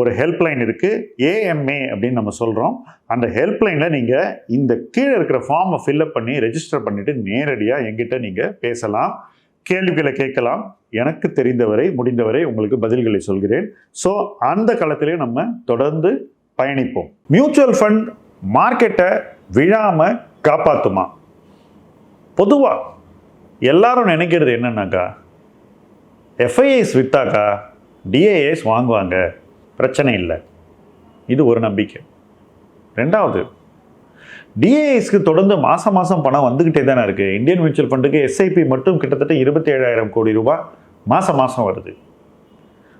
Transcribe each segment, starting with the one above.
ஒரு ஹெல்ப்லைன் இருக்குது ஏஎம்ஏ அப்படின்னு நம்ம சொல்கிறோம் அந்த ஹெல்ப்லைனில் நீங்கள் இந்த கீழே இருக்கிற ஃபார்மை ஃபில்அப் பண்ணி ரெஜிஸ்டர் பண்ணிவிட்டு நேரடியாக எங்கிட்ட நீங்கள் பேசலாம். கேள்விகளை கேட்கலாம். எனக்கு தெரிந்தவரை முடிந்தவரை உங்களுக்கு பதில்களை சொல்கிறேன். ஸோ அந்த களத்திலே நம்ம தொடர்ந்து பயணிப்போம். மியூச்சுவல் ஃபண்ட் மார்க்கெட்டை விழாமல் காப்பாற்றுமா பொதுவாக எல்லாரும் நினைக்கிறது என்னன்னாக்கா எஃப்ஐஎஸ் வித்தாக்கா டிஏஎஸ் வாங்குவாங்க. பிரச்சனை இல்லை. இது ஒரு நம்பிக்கை. ரெண்டாவது டிஏஎஸ்க்கு தொடர்ந்து மாதம் மாதம் பணம் வந்துக்கிட்டே தானே இருக்குது இந்தியன் மியூச்சுவல் ஃபண்டுக்கு எஸ்ஐபி மட்டும் கிட்டத்தட்ட இருபத்தி ஏழாயிரம் கோடி ரூபாய் மாதம் மாதம் வருது.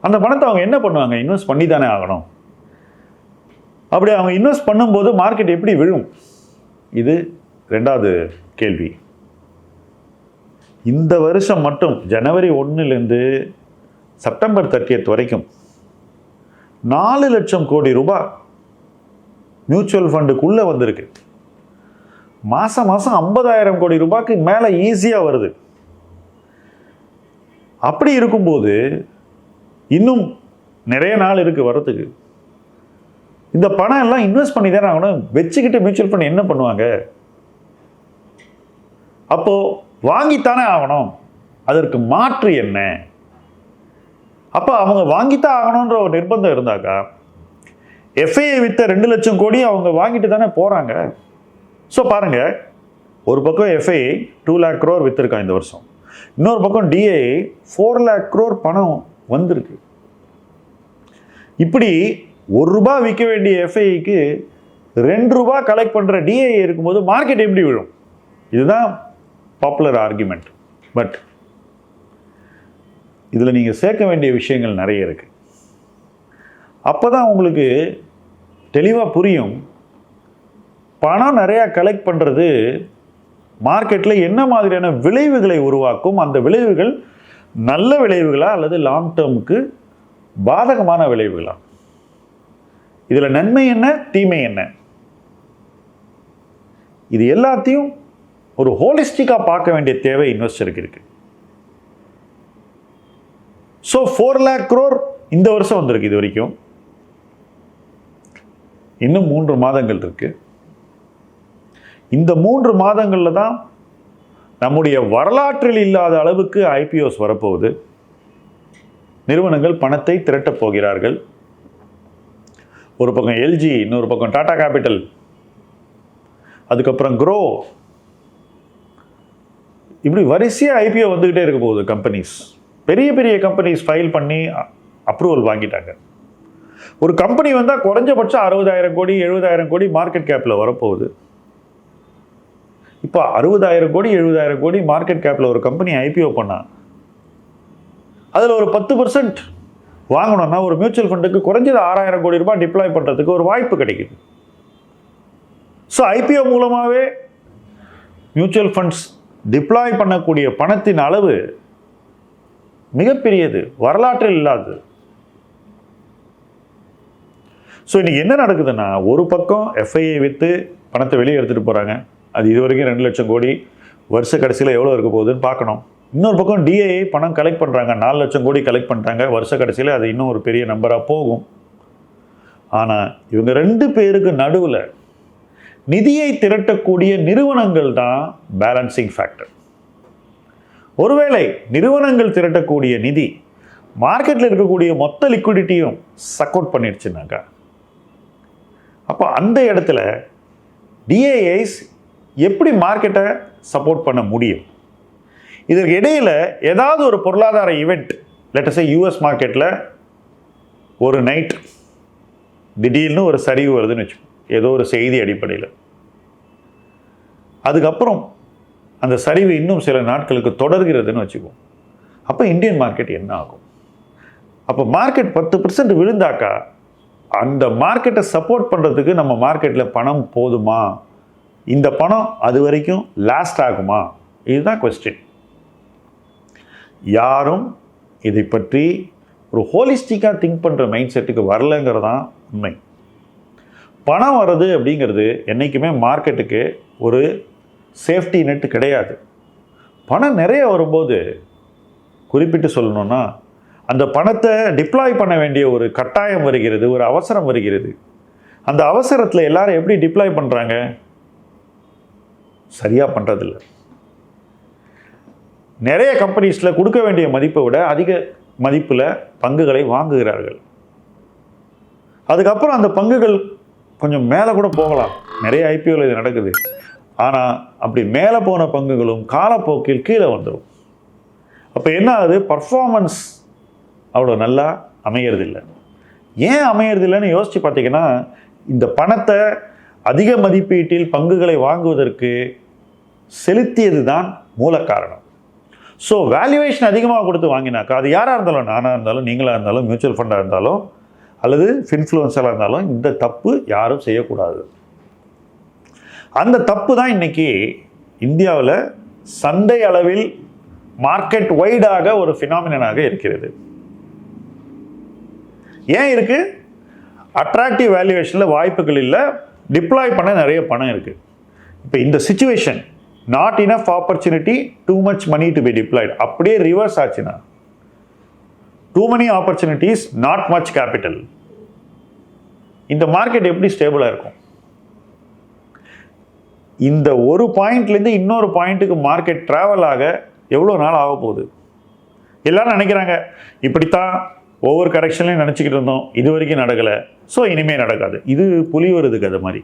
அந்த பணத்தை அவங்க என்ன பண்ணுவாங்க? இன்வெஸ்ட் பண்ணி தானே ஆகணும். அப்படி அவங்க இன்வெஸ்ட் பண்ணும்போது மார்க்கெட் எப்படி விழும்? இது ரெண்டாவது கேள்வி. இந்த வருஷம் மட்டும் ஜனவரி ஒன்றுலேருந்து செப்டம்பர் தேர்ட்டியத் வரைக்கும் நாலு லட்சம் கோடி ரூபாய் மியூச்சுவல் ஃபண்டுக்குள்ளே வந்திருக்கு. மாதம் மாதம் ஐம்பதாயிரம் கோடி ரூபாய்க்கு மேலே ஈஸியாக வருது. அப்படி இருக்கும்போது இன்னும் நிறைய நாள் இருக்குது வரத்துக்கு இந்த பணம் எல்லாம் இன்வெஸ்ட் பண்ணி தானே ஆகணும். வச்சுக்கிட்டு மியூச்சுவல் ஃபண்ட் என்ன பண்ணுவாங்க? அப்போது வாங்கித்தானே ஆகணும். அதற்கு மாற்று என்ன? அப்போ அவங்க வாங்கித்தான் ஆகணுன்ற ஒரு நிர்பந்தம் இருந்தாக்கா எஃப்ஐஏ வித்த ரெண்டு லட்சம் கோடி அவங்க வாங்கிட்டு தானே போகிறாங்க ஸோ பாருங்கள் ஒரு பக்கம் எஃப்ஐ டூ லேக் க்ரோர் விற்றுருக்கான் இந்த வருஷம். இன்னொரு பக்கம் டிஏ ஃபோர் லேக் க்ரோர் பணம் வந்திருக்கு. இப்படி ஒரு ரூபா விற்க வேண்டிய எஃப்ஐக்கு ரெண்டு ரூபா கலெக்ட் பண்ணுற டிஏ இருக்கும்போது மார்க்கெட் எப்படி விழும்? இதுதான் பாப்புலர் ஆர்குமெண்ட் பட் இதில் நீங்கள் சேர்க்க வேண்டிய விஷயங்கள் நிறைய இருக்குது அப்போ தான் உங்களுக்கு தெளிவாக புரியும். பணம் நிறையா கலெக்ட் பண்ணுறது மார்க்கெட்டில் என்ன மாதிரியான விளைவுகளை உருவாக்கும் அந்த விளைவுகள் நல்ல விளைவுகளா அல்லது லாங் டேர்முக்கு பாதகமான விளைவுகளா? இதில் நன்மை என்ன தீமை என்ன? இது எல்லாத்தையும் ஒரு ஹோலிஸ்டிக்காக பார்க்க வேண்டிய தேவை இன்வெஸ்டருக்கு இருக்குது ஸோ ஃபோர் லேக் க்ரோர் இந்த வருஷம் வந்திருக்கு இது வரைக்கும். இன்னும் மூன்று மாதங்கள் இருக்குது இந்த மூன்று மாதங்களில் தான் நம்முடைய வரலாற்றில் இல்லாத அளவுக்கு ஐபிஓஸ் வரப்போகுது. நிறுவனங்கள் பணத்தை திரட்டப் போகிறார்கள். ஒரு பக்கம் எல்ஜி இன்னொரு பக்கம் டாடா கேபிட்டல் அதுக்கப்புறம் க்ரோ இப்படி வரிசையாக ஐபிஓ வந்துக்கிட்டே இருக்க போகுது கம்பெனிஸ் பெரிய பெரிய கம்பெனிஸ் ஃபைல் பண்ணி அப்ரூவல் வாங்கிட்டாங்க. ஒரு கம்பெனி வந்தால் குறைஞ்சபட்சம் அறுபதாயிரம் கோடி எழுபதாயிரம் கோடி மார்க்கெட் கேப்பில் வரப்போகுது. இப்போ அறுபதாயிரம் கோடி எழுபதாயிரம் கோடி மார்க்கெட் கேப்பில் ஒரு கம்பெனி ஐபிஓ பண்ணா அதில் ஒரு பத்து பர்சன்ட் வாங்கணும்னா ஒரு மியூச்சுவல் ஃபண்டுக்கு குறைஞ்சது ஆறாயிரம் கோடி ரூபாய் டிப்ளாய் பண்ணுறதுக்கு ஒரு வாய்ப்பு கிடைக்குது. ஸோ ஐபிஓ மூலமாகவே மியூச்சுவல் ஃபண்ட்ஸ் டிப்ளாய் பண்ணக்கூடிய பணத்தின் அளவு மிகப்பெரியது வரலாற்றில் இல்லாதது. ஸோ இன்றைக்கி என்ன நடக்குதுன்னா ஒரு பக்கம் எஃப்ஐஏ விற்று பணத்தை வெளியே எடுத்துகிட்டு போகிறாங்க அது இது வரைக்கும் ரெண்டு லட்சம் கோடி வருஷ கடைசியில் எவ்வளோ இருக்க போகுதுன்னு பார்க்கணும். இன்னொரு பக்கம் டிஏஐ பணம் கலெக்ட் பண்ணுறாங்க நாலு லட்சம் கோடி கலெக்ட் பண்ணுறாங்க வருஷ கடைசியில் அது இன்னும் ஒரு பெரிய நம்பராக போகும். ஆனால் இவங்க ரெண்டு பேருக்கு நடுவில் நிதியை திரட்டக்கூடிய நிறுவனங்கள் தான் பேலன்சிங் ஃபேக்டர் ஒருவேளை நிறுவனங்கள் திரட்டக்கூடிய நிதி மார்க்கெட்டில் இருக்கக்கூடிய மொத்த லிக்விடிட்டியும் சப்போர்ட் பண்ணிடுச்சுனாக்கா அப்போ அந்த இடத்துல டிஏஐஸ் எப்படி மார்க்கெட்டை சப்போர்ட் பண்ண முடியும்? இதற்கு இடையில் ஏதாவது ஒரு பொருளாதார ஈவெண்ட் லெட்டஸை யூஎஸ் மார்க்கெட்டில் ஒரு நைட் திடீர்னு ஒரு சரிவு வருதுன்னு வச்சுக்கோங்க ஏதோ ஒரு செய்தி அடிப்படையில். அதுக்கப்புறம் அந்த சரிவு இன்னும் சில நாட்களுக்கு தொடர்கிறதுன்னு வச்சுக்குவோம். அப்போ இந்தியன் மார்க்கெட் என்ன ஆகும்? அப்போ மார்க்கெட் பத்து பர்சன்ட் விழுந்தாக்கா அந்த மார்க்கெட்டை சப்போர்ட் பண்ணுறதுக்கு நம்ம மார்க்கெட்டில் பணம் போதுமா? இந்த பணம் அது வரைக்கும் லாஸ்ட் ஆகுமா? இதுதான் கொஸ்டின் யாரும் இதை பற்றி ஒரு ஹோலிஸ்டிக்காக திங்க் பண்ணுற மைண்ட் செட்டுக்கு வரலங்கிறது தான் உண்மை. பணம் வர்றது அப்படிங்கிறது என்றைக்குமே மார்க்கெட்டுக்கு ஒரு சேஃப்டி நெட் கிடையாது. பணம் நிறைய வரும்போது குறிப்பிட்டு சொல்லணும்னா அந்த பணத்தை டிப்ளாய் பண்ண வேண்டிய ஒரு கட்டாயம் வருகிறது ஒரு அவசரம் வருகிறது. அந்த அவசரத்தில் எல்லாரும் எப்படி டிப்ளாய் பண்ணுறாங்க சரியாக பண்ணுறதில்ல நிறைய கம்பெனிஸில் கொடுக்க வேண்டிய மதிப்பை விட அதிக மதிப்பில் பங்குகளை வாங்குகிறார்கள். அதுக்கப்புறம் அந்த பங்குகள் கொஞ்சம் மேலே கூட போகலாம். நிறைய ஐபிஓவில் இது நடக்குது. ஆனால் அப்படி மேலே போன பங்குகளும் காலப்போக்கில் கீழே வந்துடும் அப்போ என்ன ஆகுது? பர்ஃபார்மன்ஸ் அவ்வளோ நல்லா அமையறதில்லை. ஏன் அமையறதில்லைன்னு யோசித்து பார்த்தீங்கன்னா இந்த பணத்தை அதிக மதிப்பீட்டில் பங்குகளை வாங்குவதற்கு செலுத்தியது தான் மூல காரணம். ஸோ வேல்யூவேஷன் அதிகமாக கொடுத்து வாங்கினாக்கா அது யாராக இருந்தாலும் நானாக இருந்தாலும் நீங்களாக இருந்தாலும் மியூச்சுவல் ஃபண்டாக இருந்தாலும் அல்லது ஃபின்ஃப்ளூன்சராக இருந்தாலும் இந்த தப்பு யாரும் செய்யக்கூடாது. அந்த தப்பு தான் இன்னைக்கு இந்தியாவில் சந்தை அளவில் மார்க்கெட் வைடாக ஒரு ஃபினாமினாக இருக்கிறது. ஏன் இருக்குது அட்ராக்டிவ் வேல்யூவேஷனில் வாய்ப்புகள் இல்லை. டிப்ளாய் பண்ண நிறைய பணம் இருக்குது இப்போ இந்த situation not enough opportunity too much money to be deployed அப்படியே ரிவர்ஸ் ஆச்சுன்னா too money opportunities not much capital இந்த மார்க்கெட் எப்படி ஸ்டேபிளாக இருக்கும்? இந்த ஒரு பாயிண்ட்லேருந்து இன்னொரு பாயிண்ட்டுக்கு மார்க்கெட் ட்ராவல் ஆக எவ்வளோ நாள் ஆக போகுது? எல்லாரும் நினைக்கிறாங்க. இப்படித்தான் ஒவ்வொரு கரெக்ஷன்லையும் நினச்சிக்கிட்டு இருந்தோம். இது வரைக்கும் நடக்கலை. ஸோ இனிமேல் நடக்காது. இது புலி வருது கதை மாதிரி.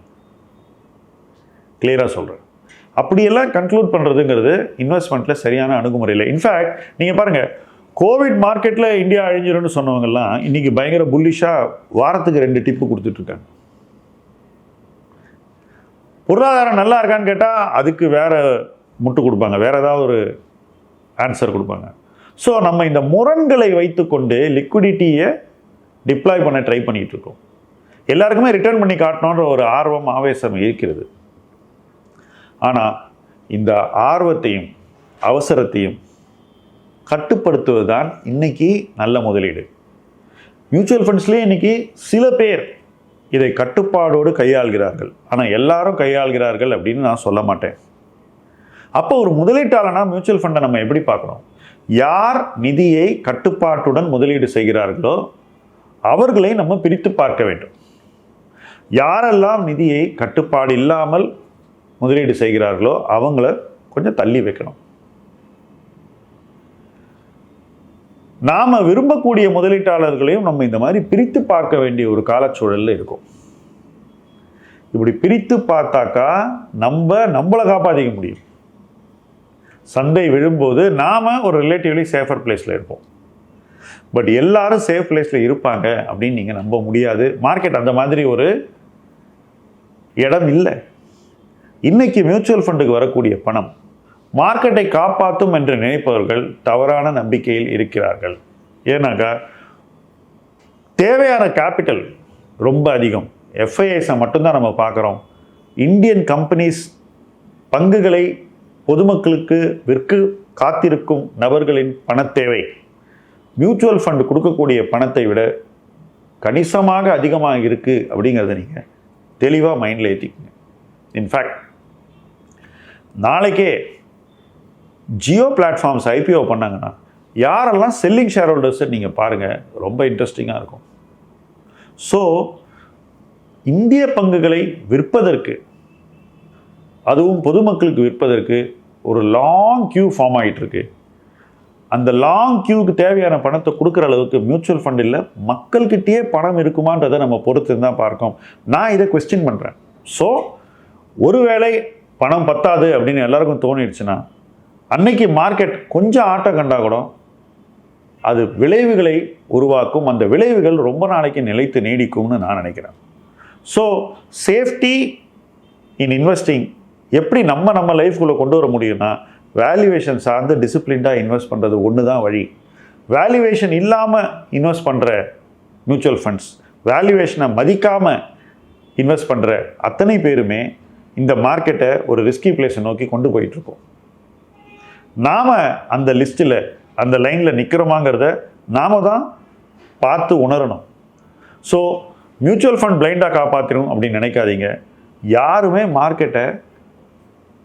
கிளியராக சொல்கிறேன் அப்படியெல்லாம் கன்க்ளூட் பண்ணுறதுங்கிறது இன்வெஸ்ட்மெண்ட்டில் சரியான அணுகுமுறை இல்லை. இன்ஃபேக்ட் நீங்கள் பாருங்கள் கோவிட் மார்க்கெட்டில் இந்தியா அழிஞ்சிரும்னு சொன்னவங்கெல்லாம் இன்றைக்கி பயங்கர புல்லிஷாக வாரத்துக்கு ரெண்டு டிப்பு கொடுத்துட்ருக்காங்க பொருளாதாரம் நல்லா இருக்கான்னு கேட்டால் அதுக்கு வேற முட்டு கொடுப்பாங்க. வேறு ஏதாவது ஒரு ஆன்சர் கொடுப்பாங்க. ஸோ நம்ம இந்த முரண்களை வைத்துக்கொண்டு லிக்விடிட்டியை டிப்ளாய் பண்ண ட்ரை பண்ணிகிட்ருக்கோம் இருக்கோம். எல்லாருக்குமே ரிட்டர்ன் பண்ணி காட்டணுன்ற ஒரு ஆர்வம் ஆவேசம் இருக்கிறது. ஆனால் இந்த ஆர்வத்தையும் அவசரத்தையும் கட்டுப்படுத்துவது தான் இன்னைக்கு நல்ல முதலீடு. மியூச்சுவல் ஃபண்ட்ஸ்லேயே இன்னைக்கு சில பேர் இதை கட்டுப்பாடோடு கையாள்கிறார்கள். ஆனால் எல்லாரும் கையாள்கிறார்கள் அப்படின்னு நான் சொல்ல மாட்டேன். அப்போ ஒரு முதலீட்டாளனா மியூச்சுவல் ஃபண்டை நம்ம எப்படி பார்க்குறோம் யார் நிதியை கட்டுப்பாட்டுடன் முதலீடு செய்கிறார்களோ அவர்களை நம்ம பிரித்து பார்க்க வேண்டும். யாரெல்லாம் நிதியை கட்டுப்பாடு இல்லாமல் முதலீடு செய்கிறார்களோ அவங்கள கொஞ்சம் தள்ளி வைக்கணும். நாம் விரும்பக்கூடிய முதலீட்டாளர்களையும் நம்ம இந்த மாதிரி பிரித்து பார்க்க வேண்டிய ஒரு காலச்சூழலில் இருக்கும். இப்படி பிரித்து பார்த்தாக்கா நம்ம நம்மளை காப்பாற்றிக்க முடியும். சந்தை விழும்போது நாம் ஒரு ரிலேட்டிவ்லி சேஃபர் பிளேஸில் இருப்போம். பட் எல்லாரும் சேஃப் பிளேஸில் இருப்பாங்க அப்படின்னு நீங்கள் நம்ப முடியாது. மார்க்கெட் அந்த மாதிரி ஒரு இடம் இல்லை. இன்னைக்கு மியூச்சுவல் ஃபண்டுக்கு வரக்கூடிய பணம் மார்க்கெட்டை காப்பாற்றும் என்று நினைப்பவர்கள் தவறான நம்பிக்கையில் இருக்கிறார்கள். ஏன்னாக்கா தேவையான கேபிட்டல் ரொம்ப அதிகம். எஃப்ஐஐஸை மட்டும்தான் நம்ம பார்க்குறோம். இந்தியன் கம்பெனிஸ் பங்குகளை பொதுமக்களுக்கு விற்க காத்திருக்கும் நபர்களின் பணத்தேவை. மியூச்சுவல் ஃபண்ட் கொடுக்கக்கூடிய பணத்தை விட கணிசமாக அதிகமாக இருக்குது அப்படிங்கிறத நீங்கள் தெளிவாக மைண்டில் ஏற்றிக்கங்க இன்ஃபேக்ட் நாளைக்கே ஜியோ பிளாட்ஃபார்ம்ஸ் ஐபிஓ பண்ணாங்கன்னா யாரெல்லாம் செல்லிங் ஷேர் ஹோல்டர்ஸை நீங்கள் பாருங்கள் ரொம்ப இன்ட்ரெஸ்டிங்காக இருக்கும். ஸோ இந்திய பங்குகளை விற்பதற்கு அதுவும் பொதுமக்களுக்கு விற்பதற்கு ஒரு லாங் கியூ ஃபார்ம் ஆகிட்டுருக்கு அந்த லாங் கியூக்கு தேவையான பணத்தை கொடுக்குற அளவுக்கு மியூச்சுவல் ஃபண்ட் இல்லை மக்கள்கிட்டயே பணம் இருக்குமான்றதை நம்ம பொறுத்து தான் பார்க்கோம் நான் இதை கொஸ்டின் பண்ணுறேன் ஸோ ஒருவேளை பணம் பத்தாது அப்படின்னு எல்லாருக்கும் தோணிடுச்சுன்னா அன்னைக்கு மார்க்கெட் கொஞ்சம் ஆட்டம் கண்டா கூட அது விளைவுகளை உருவாக்கும். அந்த விளைவுகள் ரொம்ப நாளைக்கு நிலைத்து நீடிக்கும்னு நான் நினைக்கிறேன். ஸோ சேஃப்டி இன் இன்வெஸ்டிங் எப்படி நம்ம நம்ம லைஃப்குள்ளே கொண்டு வர முடியும்னா வேல்யூவேஷன் சார்ந்து டிசிப்ளின்டாக இன்வெஸ்ட் பண்ணுறது ஒன்று தான் வழி. வேல்யூவேஷன் இல்லாமல் இன்வெஸ்ட் பண்ணுற மியூச்சுவல் ஃபண்ட்ஸ் வேல்யூவேஷனை மதிக்காமல் இன்வெஸ்ட் பண்ணுற அத்தனை பேருமே இந்த மார்க்கெட்டை ஒரு ரிஸ்கி பிளேஸை நோக்கி கொண்டு போயிட்டுருக்கோம் நாம் அந்த லிஸ்ட்டில் அந்த லைனில் நிற்கிறோமாங்கிறத நாம தான் பார்த்து உணரணும். ஸோ மியூச்சுவல் ஃபண்ட் பிளைண்டாக காப்பாற்றணும் அப்படின்னு நினைக்காதீங்க. யாருமே மார்க்கெட்டை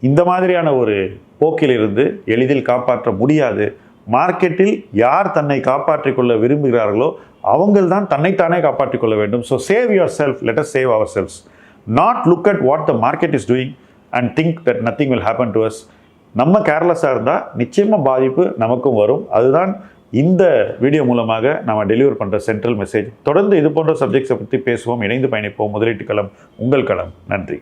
இந்த மாதிரியான ஒரு போக்கிலிருந்து எளிதில் காப்பாற்ற முடியாது. மார்க்கெட்டில் யார் தன்னை காப்பாற்றிக் கொள்ள விரும்புகிறார்களோ அவங்கள் தான் தன்னைத்தானே காப்பாற்றிக் கொள்ள வேண்டும். So save yourself let us save ourselves not look at what the market is doing and think that nothing will happen to us நம்ம கேர்லெஸ்ஸாக இருந்தால் நிச்சயமாக பாதிப்பு நமக்கும் வரும். அதுதான் இந்த வீடியோ மூலமாக நம்ம டெலிவர் பண்ணுற சென்ட்ரல் மெசேஜ் தொடர்ந்து இது போன்ற சப்ஜெக்ட்ஸை பற்றி பேசுவோம் இணைந்து பயணிப்போம். முதலீட்டு களம் உங்கள் களம். நன்றி.